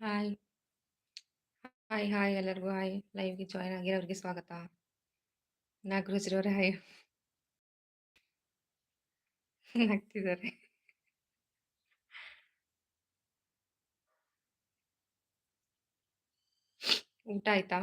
Hi. Hi, hi ಎಲ್ಲರಿಗೂ hi. ಲೈವ್‌ಗೆ join ಆಗಿರೋರಿಗೆ ಸ್ವಾಗತ. ನಾಗರಾಜ್‌ರವರೇ ಹಾಯ್. ನಗ್ತಿದ್ದಾರೆ. ಊಟ ಆಯ್ತಾ?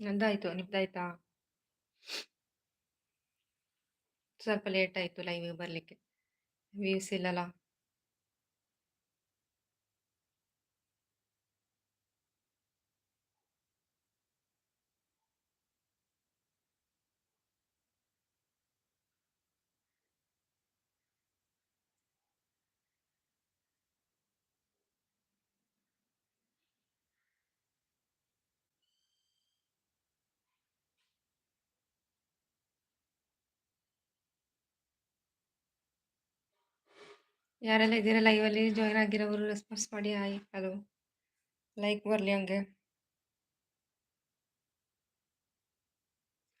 ನಂದಾಯ್ತು. ನಿಮ್ದಾಯ್ತಾ? ಸ್ವಲ್ಪ ಲೇಟ್ ಆಯ್ತು ಲೈವ್ ಬರ್ಲಿಕ್ಕೆ. ವ್ಯೂಸ್ ಇಲ್ಲಲ್ಲ. ಯಾರೆಲ್ಲ ಇದ್ದೀರಾ ಲೈವಲ್ಲಿ ಜಾಯ್ನ್ ಆಗಿರೋರು ರೆಸ್ಪಾನ್ಸ್ ಮಾಡಿ, ಹಾಯ್. ಹಲೋ. ಲೈಕ್ ಬರ್ಲಿ ಹಂಗೆ.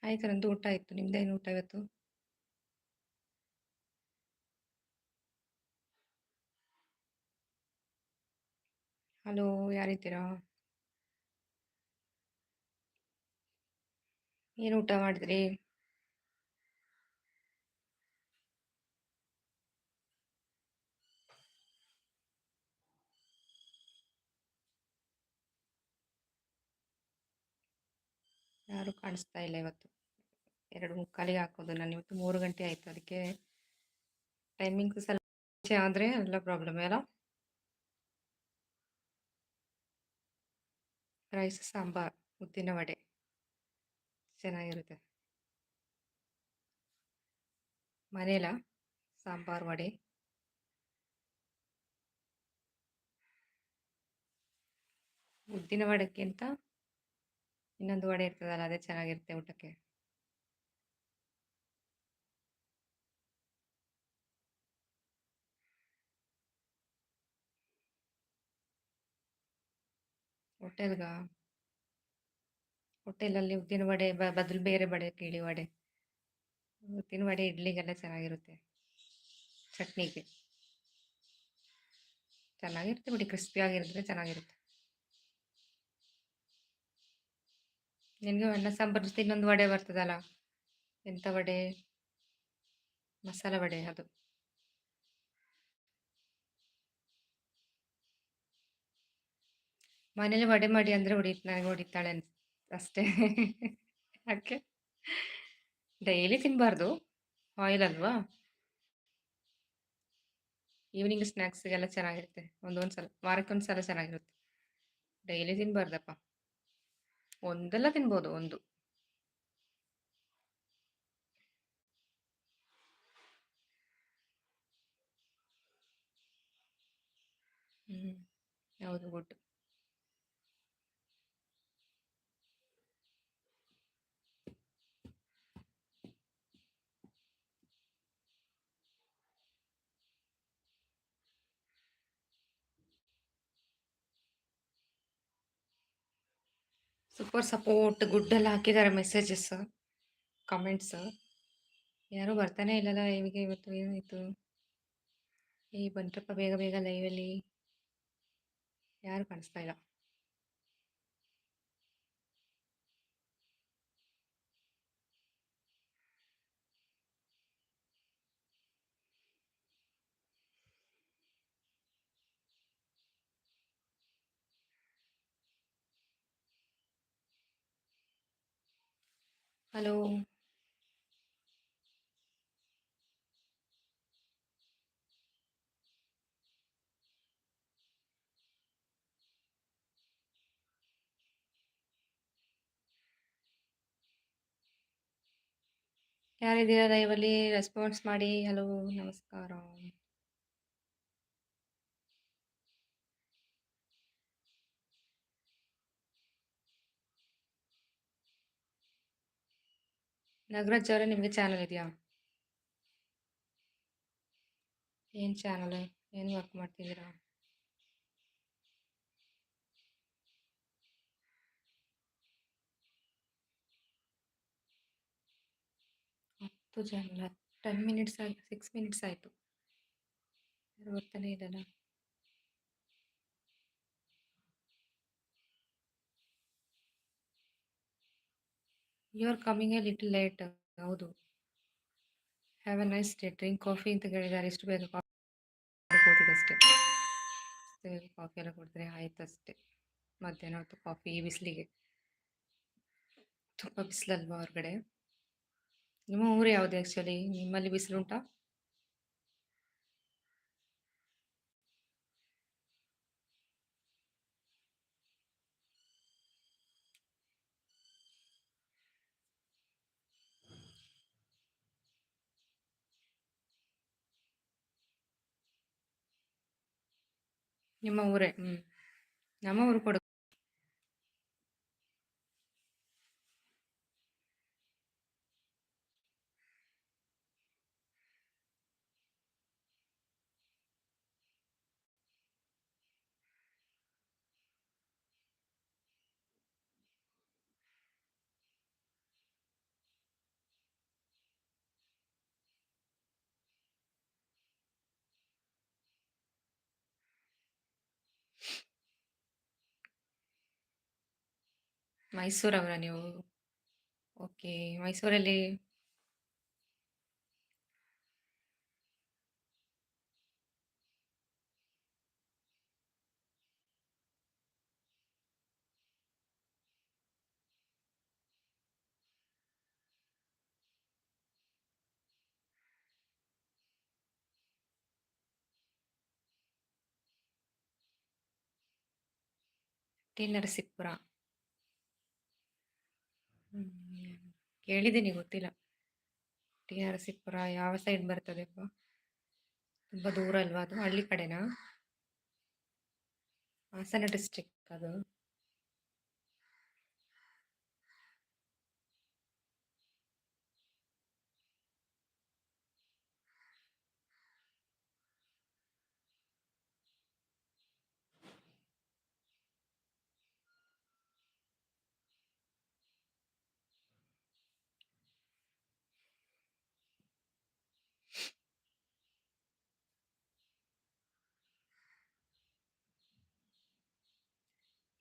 ಆಯ್ತು ನಂದು ಊಟ ಆಯ್ತು. ನಿಮ್ದೇನು ಊಟ ಇವತ್ತು? ಹಲೋ ಯಾರಿದ್ದೀರಾ? ಏನು ಊಟ ಮಾಡಿದ್ರಿ? ಯಾರು ಕಾಣಿಸ್ತಾ ಇಲ್ಲ ಇವತ್ತು. 2:45ಗೆ ಹಾಕೋದು ನಾನು ಇವತ್ತು ಮೂರು ಗಂಟೆ ಆಯಿತು ಅದಕ್ಕೆ ಟೈಮಿಂಗ್ಸ್ ಸ್ವಲ್ಪ ಆದರೆ ಎಲ್ಲ ಪ್ರಾಬ್ಲಮ್ ಅಲ್ಲ? ರೈಸ್ ಸಾಂಬಾರ್, ಉದ್ದಿನ ವಡೆ. ಚೆನ್ನಾಗಿರುತ್ತೆ. ಮನೇಲ ಸಾಂಬಾರ್, ವಡೆ. ಉದ್ದಿನ ವಡಕ್ಕಿಂತ ಇನ್ನೊಂದು ವಡೆ ಇರ್ತದಲ್ಲ, ಅದೇ ಚೆನ್ನಾಗಿರುತ್ತೆ ಊಟಕ್ಕೆ. ಹೋಟೆಲ್‌ಗಾ? ಹೋಟೆಲಲ್ಲಿ ಉದ್ದಿನ ವಡೆ ಬದಲು ಬೇರೆ ವಡೆ ಕೇಳಿ ವಡೆ. ಉದ್ದಿನ ವಡೆ ಇಡ್ಲಿಗೆಲ್ಲ ಚೆನ್ನಾಗಿರುತ್ತೆ. ಚಟ್ನಿಗೆ. ಚೆನ್ನಾಗಿರುತ್ತೆ ಬಿಡಿ ಕ್ರಿಸ್ಪಿಯಾಗಿರಿದ್ರೆ ಚೆನ್ನಾಗಿರುತ್ತೆ. ನಿನಗೆ ಅನ್ನ ಸಾಂಬಾರ್ ಜೊತೆ ಇನ್ನೊಂದು ವಡೆ ಬರ್ತದಲ್ಲ? ಎಂಥ ವಡೆ? ಮಸಾಲ ವಡೆ ಅದು. ಮನೇಲಿ ವಡೆ ಮಾಡಿ ಅಂದರೆ ಹೊಡಿತ, ನನಗೆ ಹೊಡಿತಾಳೆ ಅಷ್ಟೇ. ಯಾಕೆ? ಡೈಲಿ ತಿನ್ನಬಾರ್ದು. ಆಯಿಲ್ ಅಲ್ವಾ? ಈವ್ನಿಂಗ್ ಸ್ನ್ಯಾಕ್ಸ್‌ಗೆಲ್ಲ ಚೆನ್ನಾಗಿರುತ್ತೆ. ಒಂದೊಂದು ಸಲ ವಾರಕ್ಕೆ ಒಂದು ಸಲ ಚೆನ್ನಾಗಿರುತ್ತೆ. ಡೈಲಿ ತಿನ್ನಬಾರ್ದಪ್ಪ. ಒಂದೆಲ್ಲ ತಿನ್ಬೋದು, ಒಂದು. ಹ್ಮ್. ಹೌದು ಗುಡ್. ಸೂಪರ್ ಸಪೋರ್ಟ್ ಗುಡ್ ಎಲ್ಲ ಹಾಕಿದ್ದಾರೆ ಮೆಸೇಜಸ್, ಕಾಮೆಂಟ್ಸ್. ಯಾರು ಬರ್ತಾನೆ ಇಲ್ಲಲ್ಲ ಲೈವ್‌ಗೆ ಇವತ್ತು ಏನಾಯ್ತು? ಏ ಬಂದ್ರಪ್ಪ ಬೇಗ ಬೇಗ ಲೈವಲ್ಲಿ. ಯಾರು ಕಾಣಿಸ್ತಾ ಇಲ್ಲ. ಹಲೋ. ಯಾರಿದ್ದೀರಾ ದಯವಲ್ಲಿ ರೆಸ್ಪಾನ್ಸ್ ಮಾಡಿ. ಹಲೋ ನಮಸ್ಕಾರ. ನಾಗರಾಜ್ ಅವರೇ, ನಿಮಗೆ ಚಾನಲ್ ಇದೆಯಾ? ಏನು ಚಾನಲ್ ಏನು ವರ್ಕ್ ಮಾಡ್ತಿದ್ದೀರಾ? ಹತ್ತು ಚಾನಲ್ ಟೆನ್ ಮಿನಿಟ್ಸ್ ಆಗಿ ಸಿಕ್ಸ್ ಮಿನಿಟ್ಸ್ ಆಯಿತು. ಬರ್ತಾನೆ ಇದ್ದಲ್ಲ you are coming a little late ಹೌದು. Have a nice day drink coffee ಅಂತ ಕೇಳಿದ್ದಾರೆ. ಎಷ್ಟು ಬೇಗ ಕಾಫಿ ಅಷ್ಟೇ ಬೇಗ ಕಾಫಿ ಎಲ್ಲ ಕೊಡ್ತಾರೆ ಆಯ್ತು ಅಷ್ಟೇ ಮಧ್ಯಾಹ್ನ ಹೊತ್ತು ಕಾಫಿ ಬಿಸಿಲಿಗೆ. ತುಂಬ ಬಿಸಿಲಲ್ವಾ ಹೊರಗಡೆ? ನಿಮ್ಮ ಊರು ಯಾವುದು ಆ್ಯಕ್ಚುಲಿ ನಿಮ್ಮಲ್ಲಿ ಬಿಸಿಲುಂಟಾ ನಿಮ್ಮ ಊರೇ ಹ್ಞೂ ನಮ್ಮ ಊರು ಕೊಡು ಮೈಸೂರವರಾ ನೀವು ಓಕೆ ಮೈಸೂರಲ್ಲಿ ಟಿ ನರಸೀಪುರ ಕೇಳಿದ್ದೀನಿ ಗೊತ್ತಿಲ್ಲ. ಟಿ ನರಸೀಪುರ ಯಾವ ಸೈಡ್ ಬರ್ತದೆ ತುಂಬ ದೂರ ಅಲ್ವಾ ಅದು? ಹಳ್ಳಿ ಕಡೆನಾ? ಹಾಸನ ಡಿಸ್ಟ್ರಿಕ್ ಅದು.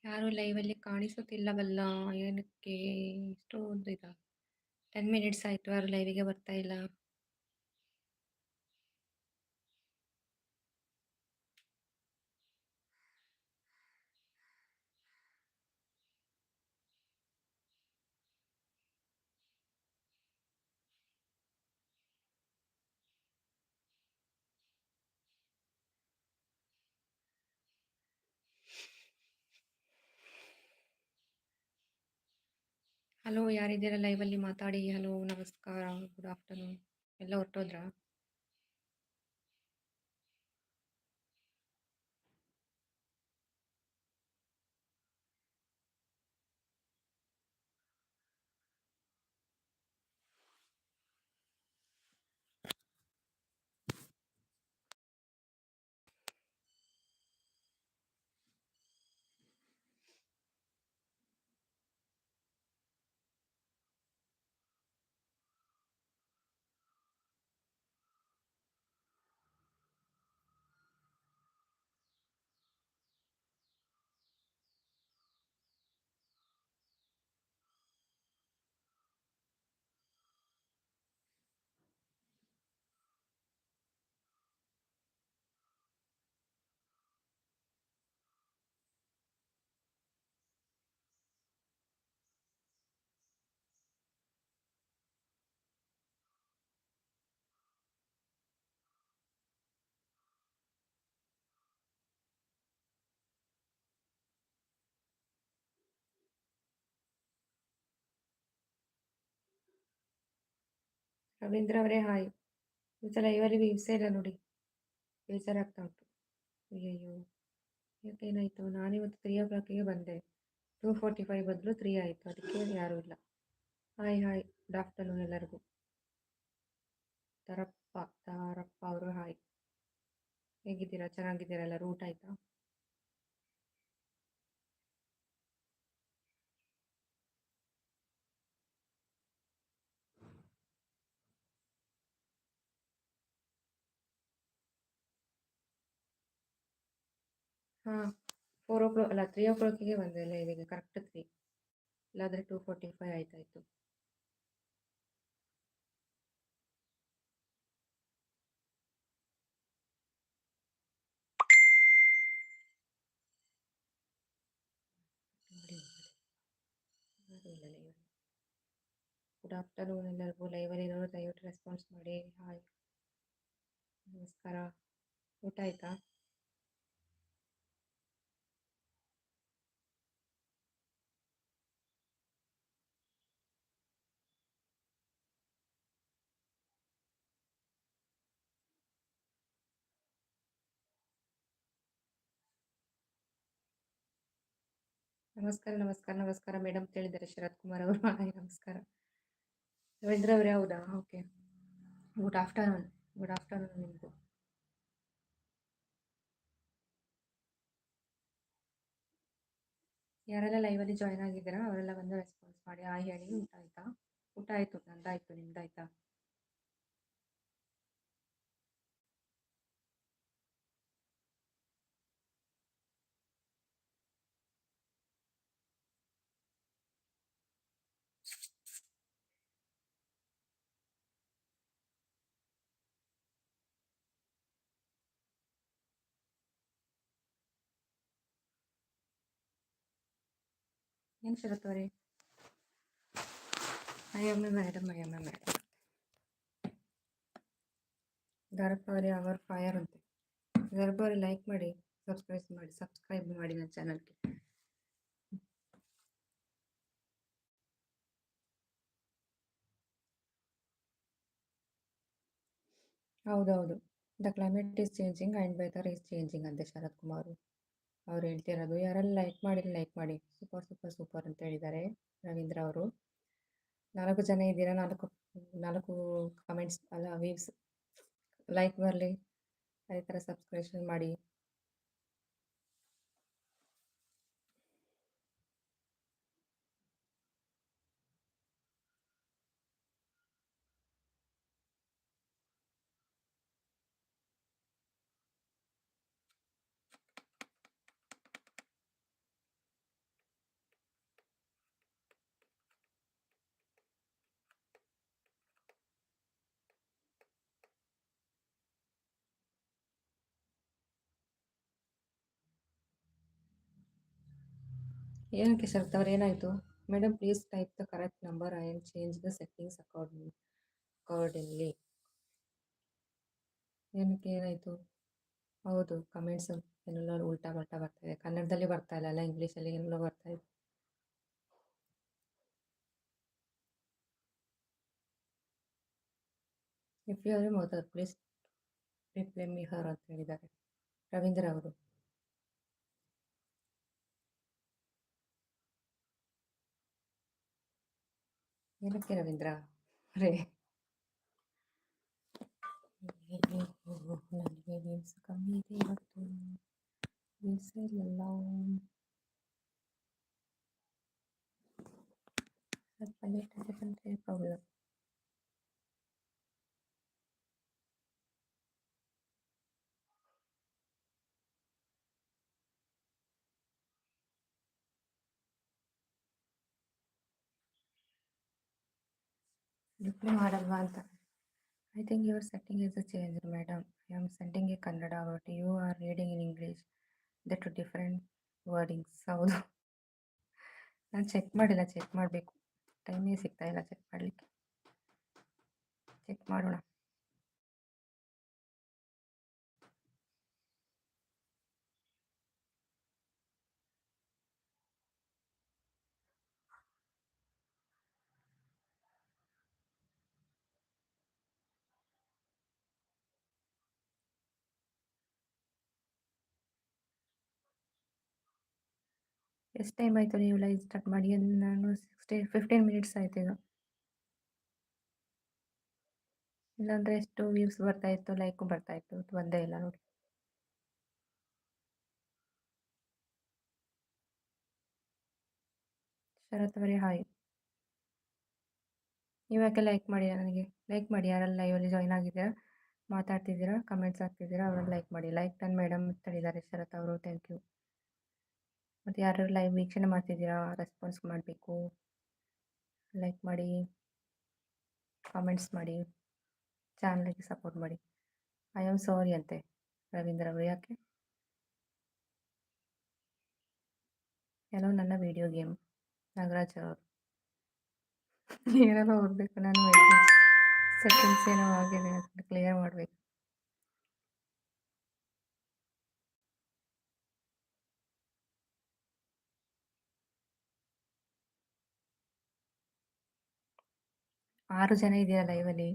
ಯಾರು ಲೈವಲ್ಲಿ ಕಾಣಿಸುತ್ತಿಲ್ಲವಲ್ಲ ಏನಕ್ಕೆ? ಇಷ್ಟೊಂದು ಇದ. ಟೆನ್ ಮಿನಿಟ್ಸ್ ಆಯಿತು ಯಾರು ಲೈವಿಗೆ ಬರ್ತಾ ಇಲ್ಲ. ಹಲೋ ಯಾರಿದ್ದೀರಾ? ಲೈವಲ್ಲಿ ಮಾತಾಡಿ. ಹಲೋ ನಮಸ್ಕಾರ. ಗುಡ್ ಆಫ್ಟರ್ನೂನ್ ಎಲ್ಲ ಹೊರಟೋದ್ರಾ? ರವೀಂದ್ರ ಅವರೇ, ಹಾಯ್. ಈ ಸಲ ಇವರಿಗೂ ಹಿಂಸೆ ಇಲ್ಲ ನೋಡಿ. ಬೇಜಾರಾಗ್ತಾ ಉಂಟು. ಅಯ್ಯಯ್ಯೋ. ಯಾಕೇನಾಯಿತು? ನಾನಿವತ್ತು ತ್ರೀ ಓ ಕ್ಲಾಕಿಗೆ ಬಂದೆ. ಟೂ ಫೋರ್ಟಿ ಫೈವ್ ಬದಲು ತ್ರೀ ಆಯಿತು. ಅದಕ್ಕೆ ಯಾರೂ ಇಲ್ಲ. Hi hi. ಗುಡ್ ಆಫ್ಟರ್ನೂನ್ ಎಲ್ಲರಿಗೂ. ತರಪ್ಪ, ತಾರಪ್ಪ ಅವರು, ಹಾಯ್. ಹೇಗಿದ್ದೀರಾ? ಚೆನ್ನಾಗಿದ್ದೀರಾ ಎಲ್ಲರೂ? ಊಟ ಆಯಿತಾ? ಹಾಂ ಫೋರ್ ಓ ಕ್ಲಾಕ್ ಅಲ್ಲ ತ್ರೀ ಓ ಕ್ಲಾಕಿಗೆ ಬಂದೆ ಲೈವಿಗೆ ಕರೆಕ್ಟ್ ತ್ರೀ ಇಲ್ಲಾದರೆ ಟೂ ಫೋರ್ಟಿ ಫೈವ್ ಆಯ್ತಾಯಿತ್ತು ಗುಡ್ ಆಫ್ಟರ್ನೂನ್ ಎಲ್ಲರಿಗೂ ಲೈವಲ್ಲಿ ಇರೋರು ದಯವಿಟ್ಟು ರೆಸ್ಪಾನ್ಸ್ ಮಾಡಿ. ಹಾಯ್ ನಮಸ್ಕಾರ. ಊಟ ಆಯಿತಾ? ನಮಸ್ಕಾರ ನಮಸ್ಕಾರ ನಮಸ್ಕಾರ ಮೇಡಮ್ ತಿಳಿದ್ದಾರೆ ಶರತ್ ಕುಮಾರ್ ಅವರು. ಹಾಯ್, ನಮಸ್ಕಾರ. ರವೀಂದ್ರ ಅವರೇ, ಹೌದಾ? Okay. Good afternoon. Good afternoon ನಿಮಗೂ. ಯಾರೆಲ್ಲ ಲೈವಲ್ಲಿ ಜಾಯ್ನ್ ಆಗಿದ್ದೀರಾ, ಅವರೆಲ್ಲ ಬಂದು ರೆಸ್ಪಾನ್ಸ್ ಮಾಡಿ. ಹಾಯ್, ಹೇಳಿ. ಊಟ ಆಯ್ತಾ? ಊಟ ಆಯಿತು. ನಂದಾಯಿತು, ನಿಮ್ದಾಯ್ತಾ? ಏನು ಶರತ್ ರೀ ಎ ಮೇಡಮ್ ಎ ಮೇಡಮ್ ಗರ್ಭವರಿ ಅವರ್ ಫೈರ್ ಅಂತೆ. ಗರ್ಭವರಿ ಲೈಕ್ ಮಾಡಿ ಸಬ್ಸ್ಕ್ರೈಬ್ ಮಾಡಿ ಸಬ್ಸ್ಕ್ರೈಬ್ ಮಾಡಿ ನನ್ನ ಚಾನಲ್ಗೆ ಹೌದೌದು. The climate is changing and weather is changing ಅಂತೆ ಶರತ್ ಕುಮಾರ್ ಅವ್ರು ಹೇಳ್ತಿರೋದು, ಯಾರೆಲ್ಲ ಲೈಕ್ ಮಾಡಿ ಲೈಕ್ ಮಾಡಿ. ಸೂಪರ್ ಸೂಪರ್ ಸೂಪರ್, ಅಂತ ಹೇಳಿದ್ದಾರೆ ರವೀಂದ್ರ ಅವರು. ನಾಲ್ಕು ಜನ ಇದ್ದೀರಾ? ನಾಲ್ಕು ನಾಲ್ಕು ಕಮೆಂಟ್ಸ್ ಅಲ್ಲ ವೀವ್ಸ್ ಲೈಕ್ ಬರಲಿ, ಅದೇ ಥರ ಸಬ್ಸ್ಕ್ರಿಪ್ಷನ್ ಮಾಡಿ. ಏನಕ್ಕೆ ಶರತ್ ಅವ್ರು ಏನಾಯಿತು? Madam please type the correct number I and change the settings according accordingly ಏನಕ್ಕೆ ಏನಾಯಿತು? ಹೌದು ಕಮೆಂಟ್ಸು ಏನೆಲ್ಲ ಉಲ್ಟಾ ಬರ್ತಾ ಇದೆ. ಕನ್ನಡದಲ್ಲಿ ಬರ್ತಾ ಇಲ್ಲ ಅಲ್ಲ, ಇಂಗ್ಲೀಷಲ್ಲಿ ಏನೆಲ್ಲ ಬರ್ತಾ ಇದೆ. If you are mother please reply me her ಅಂತ ಹೇಳಿದ್ದಾರೆ. ರವೀಂದ್ರ ಅವರು. ಏನಕ್ಕೆ ರವೀಂದ್ರ ರೇ ನನಗೆ ವೀವ್ಸ್ ಕಮ್ಮಿ ಇದೆ ಇವತ್ತು ವೀವ್ಸ್ ಇಲ್ಲ ಸ್ವಲ್ಪ ಲೇಟ್ ಆಗಿದೆ ಬಂದರೆ ಪ್ರಾಬ್ಲಮ್ ರಿಪ್ಲೈ ಮಾಡಲ್ವಾ ಅಂತ I think your setting is a change madam I am sending a Kannada but you are reading in English that different wordings ಹೌದು ನಾನು ಚೆಕ್ ಮಾಡಿಲ್ಲ ಚೆಕ್ ಮಾಡಬೇಕು ಟೈಮೇ ಸಿಗ್ತಾ ಇಲ್ಲ ಚೆಕ್ ಮಾಡಲಿಕ್ಕೆ ಚೆಕ್ ಮಾಡೋಣ ಎಷ್ಟು ಟೈಮ್ ಆಯಿತು ನೀವು ಲೈವ್ ಸ್ಟಾರ್ಟ್ ಮಾಡಿ? ನಾನು ಸಿಕ್ಸ್ಟಿ ಫಿಫ್ಟೀನ್ ಮಿನಿಟ್ಸ್ ಆಯ್ತು ಈಗ. ಇಲ್ಲಾಂದರೆ ಎಷ್ಟು ವ್ಯೂಸ್ ಬರ್ತಾ ಇತ್ತು ಲೈಕು ಬರ್ತಾ ಇತ್ತು? ಒಂದೇ ಇಲ್ಲ ನೋಡಿ. ಶರತ್ ಅವರೇ ಹಾಯ್ ನೀವು ಯಾಕೆ ಲೈಕ್ ಮಾಡಿ ನನಗೆ? ಲೈಕ್ ಮಾಡಿ, ಯಾರೆಲ್ಲ ಲೈವಲ್ಲಿ ಜಾಯ್ನ್ ಆಗಿದ್ದೀರಾ? ಮಾತಾಡ್ತಿದ್ದೀರಾ? ಕಮೆಂಟ್ಸ್ ಹಾಕ್ತಿದ್ದೀರಾ? ಅವರೆಲ್ಲ ಲೈಕ್ ಮಾಡಿ. ಲೈಕ್ ನನ್ನ ಮೇಡಮ್ ಇದ್ದಾರೆ ಶರತ್ ಅವರು. ಥ್ಯಾಂಕ್ ಯು ಮತ್ತು ಯಾರ್ಯಾರು ಲೈವ್ ವೀಕ್ಷಣೆ ಮಾಡ್ತಿದ್ದೀರಾ? ರೆಸ್ಪಾನ್ಸ್ ಮಾಡಬೇಕು. ಲೈಕ್ ಮಾಡಿ. ಕಾಮೆಂಟ್ಸ್ ಮಾಡಿ. ಚಾನಲ್ಗೆ ಸಪೋರ್ಟ್ ಮಾಡಿ. ಐ ಆಮ್ ಸಾರಿ ಅಂತೆ, ರವೀಂದ್ರ ಅವರು. ಯಾಕೆ? ಎಲ್ಲೋ ನನ್ನ ವಿಡಿಯೋ ಗೇಮ್ ನಾಗರಾಜ್ ಅವರು. ಏನೆಲ್ಲ ಓದಬೇಕು ನಾನು ಸೆಕೆಂಡ್ಸ್ ಏನೋ ಆಗಿದೆ ಕ್ಲಿಯರ್ ಮಾಡಬೇಕು. ಆರು ಜನ ಇದೆಯಾ ಲೈವಲ್ಲಿ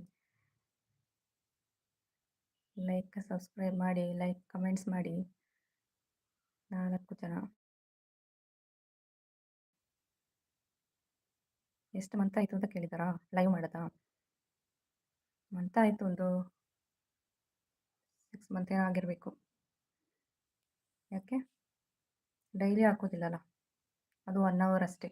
ಲೈಕ್ ಸಬ್ಸ್ಕ್ರೈಬ್ ಮಾಡಿ ಲೈಕ್ ಕಮೆಂಟ್ಸ್ ಮಾಡಿ. ನಾಲ್ಕು ಜನ. ಎಷ್ಟು ಮಂತ್ ಆಯಿತು ಅಂತ ಕೇಳಿದಾರಾ? ಲೈವ್ ಮಾಡೋದಾ? ಮಂತ್ ಆಯಿತು ಒಂದು ಸಿಕ್ಸ್ ಮಂತ್ ಏನೋ ಆಗಿರಬೇಕು. ಯಾಕೆ? ಡೈಲಿ ಹಾಕೋದಿಲ್ಲಲ್ಲ. ಅದು ಒನ್ ಅವರ್ ಅಷ್ಟೇ.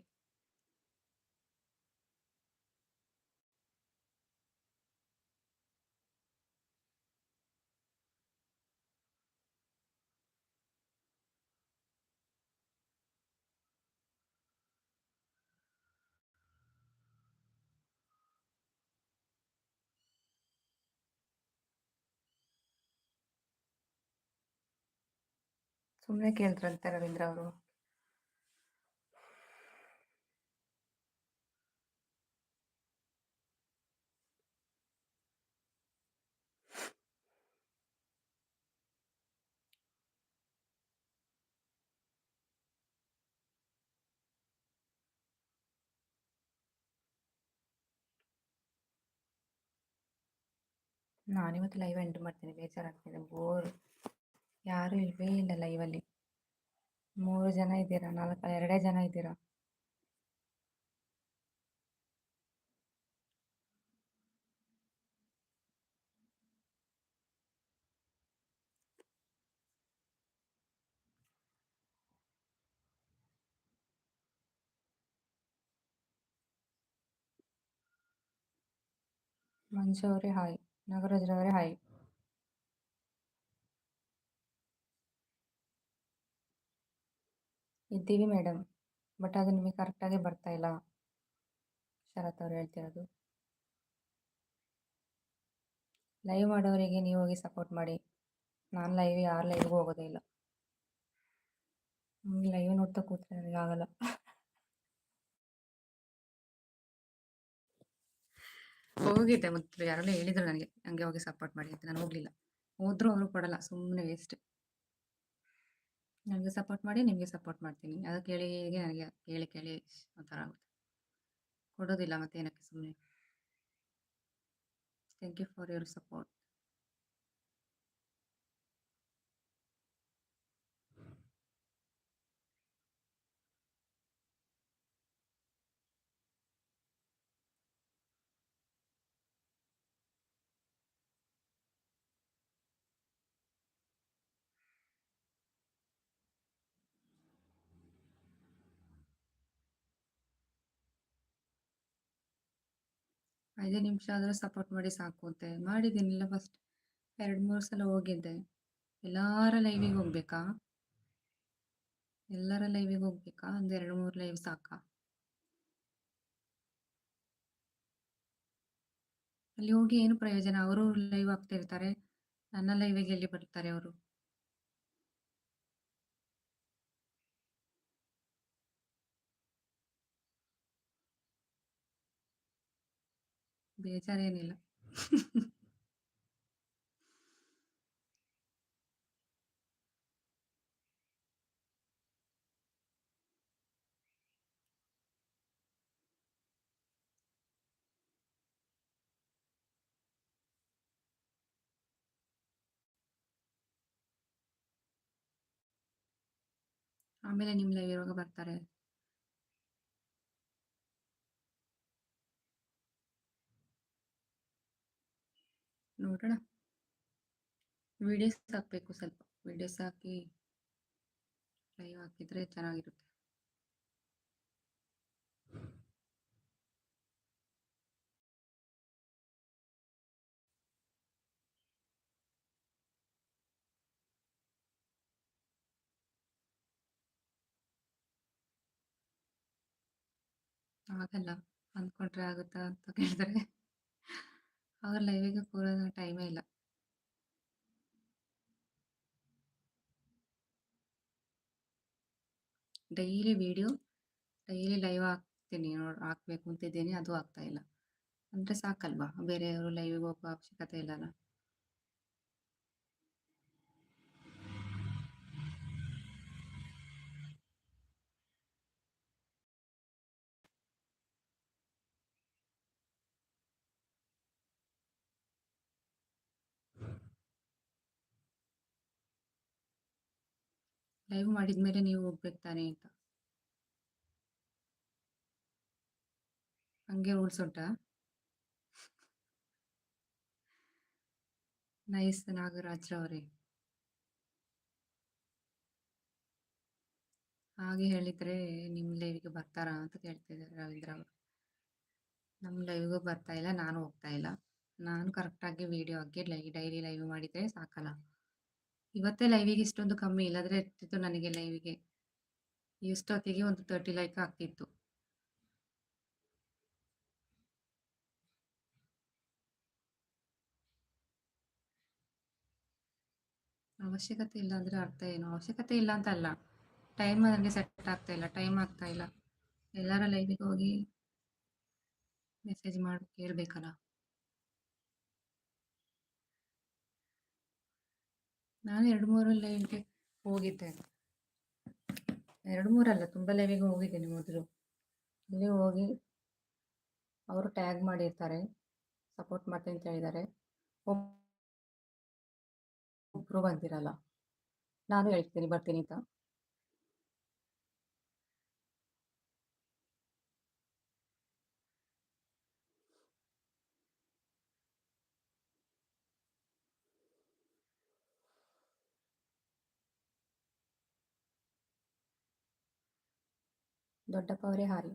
ಸುಮ್ಮನೆ ಕೇಳಿದ್ರಂತೆ ರವೀಂದ್ರ ಅವರು. ನಾನಿವತ್ತು ಲೈವ್ ಎಂಡ್ ಮಾಡ್ತೀನಿ ಬೇಜಾರಾಗ್ತಿದೆ ಬೋರ್ ಯಾರೂ ಇಲ್ವೇ ಇಲ್ಲ ಲೈವಲ್ಲಿ ಮೂರು ಜನ ಇದ್ದೀರಾ, ನಾಲ್ಕು, ಎರಡೇ ಜನ ಇದ್ದೀರಾ? ಮಂಜು ಅವರೇ, ಹಾಯ್. ನಾಗರಾಜ್ರವರೇ ಹಾಯ್. ಇದ್ದೀವಿ ಮೇಡಮ್ ಬಟ್ ಅದು ನಿಮಗೆ ಕರೆಕ್ಟಾಗಿ ಬರ್ತಾ ಇಲ್ಲ. ಶರತ್ ಅವ್ರು ಹೇಳ್ತಿರೋದು. ಲೈವ್ ಮಾಡೋರಿಗೆ ನೀವು ಹೋಗಿ ಸಪೋರ್ಟ್ ಮಾಡಿ. ನಾನು ಲೈವ್ ಯಾರು ಲೈವ್ಗೂ ಹೋಗೋದೇ ಇಲ್ಲ. ಲೈವ್ ನೋಡ್ತಾ ಕೂತ್ರೆ ನನಗೆ ಆಗಲ್ಲ. ಹೋಗಿದ್ದೆ, ಮತ್ತು ಯಾರೆಲ್ಲ ಹೇಳಿದ್ರು ನನಗೆ ಹಂಗೆ ಹೋಗಿ ಸಪೋರ್ಟ್ ಮಾಡಿ ಅಂತ. ನಾನು ಹೋಗಲಿಲ್ಲ. ಹೋದರೂ ಅವರು ಕೊಡಲ್ಲ. ಸುಮ್ಮನೆ ವೇಸ್ಟ್ ನನಗೆ ಸಪೋರ್ಟ್ ಮಾಡಿ ನಿಮಗೆ ಸಪೋರ್ಟ್ ಮಾಡ್ತೀನಿ. ಅದು ಕೇಳಿ ನನಗೆ ಕೇಳಿ ಕೇಳಿ ಒಂಥರ ಆಗುತ್ತೆ. ಕೊಡೋದಿಲ್ಲ ಮತ್ತೇನಕ್ಕೆ ಸುಮ್ಮನೆ thank you for your support ಐದೇ ನಿಮಿಷ ಆದರೂ ಸಪೋರ್ಟ್ ಮಾಡಿ ಸಾಕು ಅಂತ ಮಾಡಿದ್ದೀನಿಲ್ಲ ಫಸ್ಟ್ ಎರಡು ಮೂರು ಸಲ ಹೋಗಿದ್ದೆ. ಎಲ್ಲರ ಲೈವಿಗೆ ಹೋಗ್ಬೇಕಾ? ಎಲ್ಲರ ಲೈವಿಗೆ ಹೋಗ್ಬೇಕಾ? ಒಂದು ಎರಡು ಮೂರು ಲೈವ್ ಸಾಕಾ. ಅಲ್ಲಿ ಹೋಗಿ ಏನು ಪ್ರಯೋಜನ? ಅವರು ಲೈವ್ ಆಗ್ತಿರ್ತಾರೆ ನನ್ನ ಲೈವಿಗೆ ಎಲ್ಲಿ ಬರ್ತಾರೆ ಅವರು? ಬೇಜಾರೇನಿಲ್ಲ. ಆಮೇಲೆ ನಿಮ್ಮ ಲೈವ್ ಇರುವಾಗ ಬರ್ತಾರೆ. ನೋಡೋಣ. ವಿಡಿಯೋಸ್ ಹಾಕ್ಬೇಕು ಸ್ವಲ್ಪ. ವಿಡಿಯೋಸ್ ಹಾಕಿ ಲೈವ್ ಹಾಕಿದ್ರೆ ಚೆನ್ನಾಗಿರುತ್ತೆ. ಆಗಲ್ಲ. ಅಂದ್ಕೊಂಡ್ರೆ ಆಗುತ್ತಾ ಅಂತ ಕೇಳಿದ್ರೆ. ಅವ್ರ ಲೈವಿಗೆ ಕೂರೋ ಟೈಮೇ ಇಲ್ಲ. ಡೈಲಿ ವಿಡಿಯೋ ಡೈಲಿ ಲೈವ್ ಹಾಕ್ತೀನಿ ನೋಡಿ, ಹಾಕ್ಬೇಕು ಅಂತಿದ್ದೀನಿ, ಅದು ಆಗ್ತಾ ಇಲ್ಲ. ಅಂದರೆ ಸಾಕಲ್ವಾ? ಬೇರೆಯವರು ಲೈವಿಗೆ ಹೋಗೋ ಅವಶ್ಯಕತೆ ಇಲ್ಲಲ್ಲ ಲೈವ್ ಮಾಡಿದ್ಮೇಲೆ ನೀವು ಹೋಗ್ಬೇಕು ತಾನೇ ಅಂತ. ಹಂಗೆ ರೂಲ್ಸ್ ಉಂಟಾ ನೈಸ್ ನಾಗರಾಜ್ರವರೇ ಹಾಗೆ ಹೇಳಿದ್ರೆ ನಿಮ್ಮ ಲೈವ್ಗೆ ಬರ್ತಾರಾ ಅಂತ ಕೇಳ್ತಿದ್ದಾರೆ ರವೀಂದ್ರ ಅವರು. ನಮ್ಮ ಲೈವ್ಗೂ ಬರ್ತಾ ಇಲ್ಲ, ನಾನು ಹೋಗ್ತಾ ಇಲ್ಲ. ನಾನು ಕರೆಕ್ಟಾಗಿ ವಿಡಿಯೋ ಹಾಕಿ ಲೈ ಡೈಲಿ ಲೈವ್ ಮಾಡಿದ್ರೆ ಸಾಕಲ್ಲ. ಇವತ್ತೇ ಲೈವಿಗೆ ಇಷ್ಟೊಂದು ಕಮ್ಮಿ ಇಲ್ಲದ್ರೆ ಇರ್ತಿತ್ತು ನನಗೆ ಲೈವಿಗೆ ಇಷ್ಟೊತ್ತಿಗೆ ಒಂದು ತರ್ಟಿ ಲೈಕ್ ಆಗ್ತಿತ್ತು. ಅವಶ್ಯಕತೆ ಇಲ್ಲ ಅಂದರೆ ಅರ್ಥ ಏನು? ಅವಶ್ಯಕತೆ ಇಲ್ಲ ಅಂತ ಅಲ್ಲ. ಟೈಮ್ ನನಗೆ ಸೆಟ್ ಆಗ್ತಾ ಇಲ್ಲ ಟೈಮ್ ಆಗ್ತಾ ಇಲ್ಲ. ಎಲ್ಲರ ಲೈವಿಗೆ ಹೋಗಿ ಮೆಸೇಜ್ ಮಾಡಿ, ಕೇಳಬೇಕಲ್ಲ. ನಾನು ಎರಡು ಮೂರು ಲೈವ್ಗೆ ಹೋಗಿದ್ದೆ. ಎರಡು ಮೂರಲ್ಲ, ತುಂಬ ಲೈವಿಗೆ ಹೋಗಿದ್ದೀನಿ ಮೊದಲು ಅಲ್ಲಿ ಹೋಗಿ ಅವರು ಟ್ಯಾಗ್ ಮಾಡಿರ್ತಾರೆ ಸಪೋರ್ಟ್ ಮಾಡ್ತೀನಿ ಅಂತ ಹೇಳಿದ್ದಾರೆ. ಒಬ್ಬರು ಬಂದಿರಲ್ಲ, ನಾನು ಹೇಳ್ತೀನಿ, ಬರ್ತೀನಿ ಅಂತ. ದೊಡ್ಡಪ್ಪ ಅವರೇ ಹಾರಿ.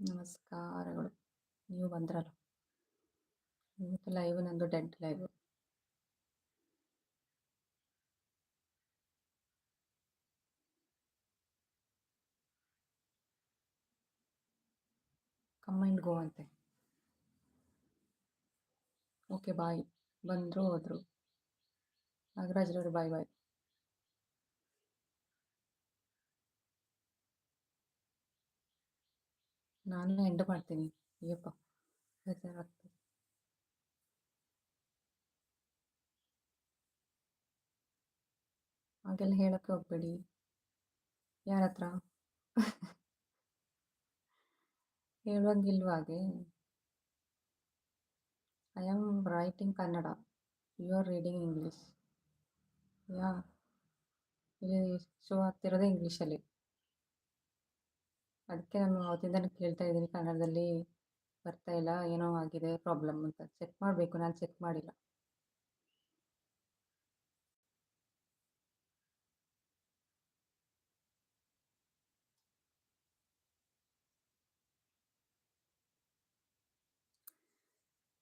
ನಮಸ್ಕಾರಗಳು. ನೀವು ಬಂದ್ರಲ್ಲ. ಇವತ್ತು ಲೈವ್ ನಂದು ಡೆಡ್ ಲೈವ್ ಕಮ್ ಗೋ ಅಂತೆ. ಓಕೆ ಬಾಯ್ ಬಂದರು ಹೋದರು. ನಾಗರಾಜ್ರವ್ರು ಬಾಯ್ ಬಾಯ್ ನಾನು ಎಂಡ್ ಮಾಡ್ತೀನಿ. ಅಯ್ಯಪ್ಪ ಬೇಜಾರಾಗ್ತದೆ ಹಾಗೆಲ್ಲ ಹೇಳಕ್ಕೆ ಹೋಗ್ಬೇಡಿ. ಯಾರ ಹತ್ರ? ಹೇಳುವಂಗಿಲ್ವಾಗೆ I am writing Kannada you are reading English ಯಾ ಇಲ್ಲಿ ಶೋ ಆಗ್ತಿರೋದೇ ಇಂಗ್ಲೀಷಲ್ಲಿ ಅದಕ್ಕೆ ನಾನು ಅವತ್ತಿಂದ ಕೇಳ್ತಾ ಇದ್ದೀನಿ ಕನ್ನಡದಲ್ಲಿ ಬರ್ತಾ ಇಲ್ಲ, ಏನೋ ಆಗಿದೆ ಪ್ರಾಬ್ಲಮ್ ಅಂತ. ಚೆಕ್ ಮಾಡಬೇಕು, ನಾನು ಚೆಕ್ ಮಾಡಿಲ್ಲ.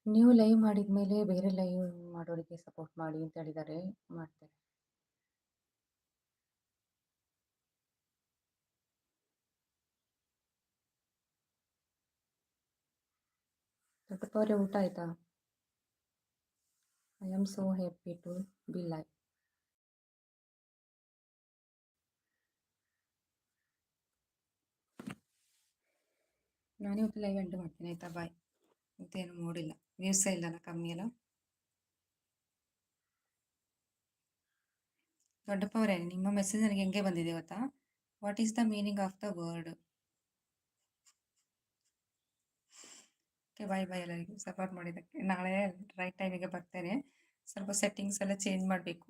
ನೀವು ಲೈವ್ ಮಾಡಿದ ಮೇಲೆ ಬೇರೆ ಲೈವ್ ಮಾಡೋರಿಗೆ ಸಪೋರ್ಟ್ ಮಾಡಿ ಅಂತ ಹೇಳಿದ್ದಾರೆ ಮಾಡ್ತಾರೆ ದೊಡ್ಡಪ್ಪವ್ರೆ ಊಟ ಆಯ್ತಾ? I am so happy to be live ನಾನಿವತ್ತು ಲೈವ್ ಎಂಟು ಮಾಡ್ತೀನಿ, ಆಯ್ತಾ? ಬಾಯ್ ಮತ್ತೇನು ನೋಡಿಲ್ಲ ವ್ಯೂಸೇ ಇಲ್ಲ ಕಮ್ಮಿ ಅಲ್ಲ ದೊಡ್ಡಪ್ಪ ಅವರೇ ನಿಮ್ಮ ಮೆಸೇಜ್ ನನಗೆ ಹೆಂಗೆ ಬಂದಿದೆ ಇವತ್ತಾ what is the meaning of the word okay bye bye ಎಲ್ಲರಿಗೂ ಸಪೋರ್ಟ್ ಮಾಡಿದ್ದಕ್ಕೆ. ನಾಳೆ ರೈಟ್ ಟೈಮಿಗೆ ಬರ್ತೇನೆ. ಸ್ವಲ್ಪ ಸೆಟ್ಟಿಂಗ್ಸ್ ಎಲ್ಲ ಚೇಂಜ್ ಮಾಡಬೇಕು.